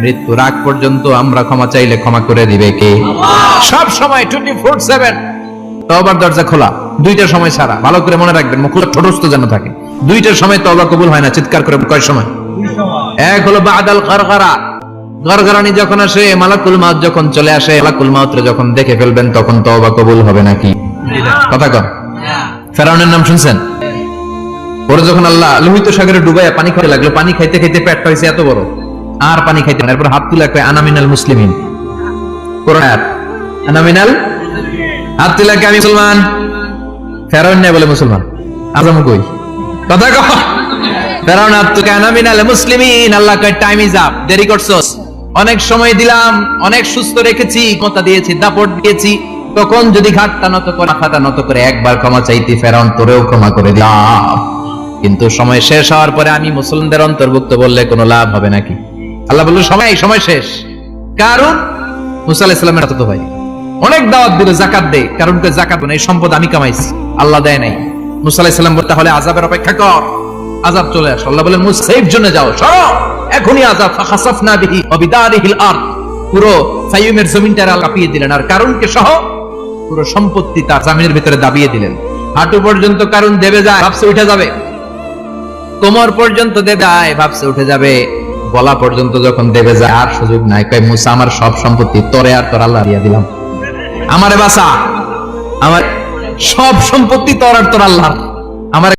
মৃত্যুর আগ পর্যন্ত আমরা ক্ষমা চাইলে ক্ষমা করে দিবে কে? সব সময় টোয়েন্টি ফোর সেভেন তবার দরজা খোলা দুইটার সময় ছাড়া ভালো করে মনে রাখবেন মুখটা ছোটস্থ যেন থাকে। দুইটার সময় তবা কবুল হয় না চিৎকার করে কয় সময়? এক হলো বাদাল গরগরা গরগরানি যখন আসে মালাকুল মাউত যখন চলে আসে মালাকুল মাউতরে যখন দেখে ফেলবেন তখন তওবা কবুল হবে নাকি? কথা কন। ফেরাউনের নাম শুনছেন? ওরা যখন আল্লাহ লোহিত সাগরে ডুবাইয়া পানি খাইতে লাগল পানি খাইতে খাইতে পেট পাইছে এত বড়। আর পানি খাইতে এরপর হাত তুলে কয় আনামিনাল মুসলিমিন। কোরআন আনামিনাল হাত তুলে আমি মুসলমান। ফেরাউন নেই বলে মুসলমান। আজম কই? কথা কহ। ফেরাউন হাত তুলে আনামিনাল মুসলিমিন। আল্লাহ কয় টাইম ইজ আপ দেরি করছস। অনেক সময় দিলাম অনেক সুস্থ রেখেছি কথা দিয়েছি দাপট দিয়েছি। তখন যদি ঘাটটা নত করে মাথাটা নত করে একবার ক্ষমা চাইতি ফেরাউন তোরেও ক্ষমা করে দিলাম। কিন্তু সময় শেষ হওয়ার পরে আমি মুসলিমদের অন্তর্ভুক্ত বললে কোনো লাভ হবে নাকি? আল্লাহ বলল সময় সময় শেষ। কারণ ভাই অনেক দাওয়াত দিল জাকাত দে কারণ জাকাত না এই সম্পদ আমি কামাইছি। আল্লাহ দেয় নাই। মুসা বলতে হলে আজাবের অপেক্ষা কর। আজাব চলে আস। আল্লাহ বলেন মুসা সেফ জন্য যাও। সরো। এখনই আজাব ফাখাসাফনা বিহি ওয়া বিদারিহিল আরদ। পুরো কাঁপিয়ে দিলেন। আর সহ পুরো সম্পত্তি তার জামিনের ভিতরে দাবিয়ে দিলেন। হাঁটু পর্যন্ত কারণ দেবে যায়, ভাবছে উঠে যাবে। কোমর পর্যন্ত দেবে যায়, ভাবছে উঠে যাবে। গলা পর্যন্ত যখন দেবে যায়, আর সুযোগ নাই। কয়, মুসা, আমার সব সম্পত্তি তোরে আর তোর আল্লাহ দিয়া দিলাম। আমারে বাসা আমার সব সম্পত্তি তোর আর তোর আল্লাহ আমার